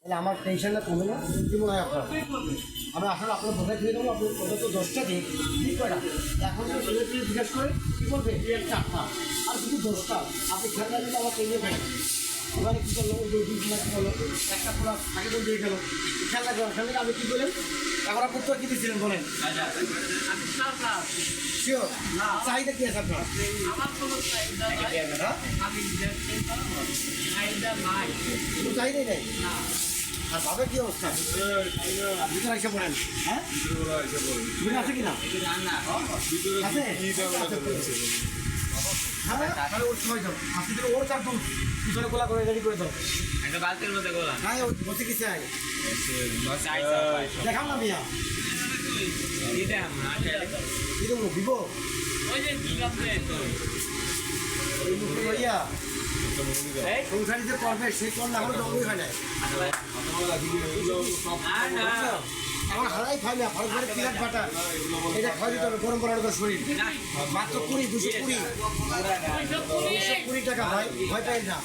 তাহলে আমার টেনশনটা কমে না। কি মনে হয় আপনার? আমি আসলে আপনার বোঝাই দিয়ে দেবো আপনি প্রদত্ত দশটা দিন ঠিক কয়টা? এখন তো ছেলে জিজ্ঞেস করে কী বলবে? চারটা আর শুধু দশটা। আপনি খেয়াল রাখলে আমার পেয়ে ফেলেন এবারে কী করল? দুই দিন কী করল? একটা পুরো আগে তো দিয়ে গেল। খেয়াল রাখবেন খেয়াল আপনি কী বলেন? এখন আপনি উত্তর কী দিয়েছিলেন বলেন? চাহিদা কী আছে আপনার? হ্যাঁ কোনো চাহিদাই নেই? আর ভাবে কি অবস্থা? ভিতরে এসে পড়েন হ্যাঁ? ভিতরে আছে কি না আছে হ্যাঁ ওর সময় যাও। আপনি তো ওর চাপ পিছনে গোলা করে রেডি করে দাও। একটা বালতির মধ্যে গোলা হ্যাঁ বসে কি চাই দেখাও না ওই যে কি তো সংসারী করবে সে কর না হলে জঙ্গল না আর হারাই এটা খাওয়া শরীর। মাত্র কুড়ি, দুশো কুড়ি। দুশো কুড়ি টাকা হয়, ভয় পাই না।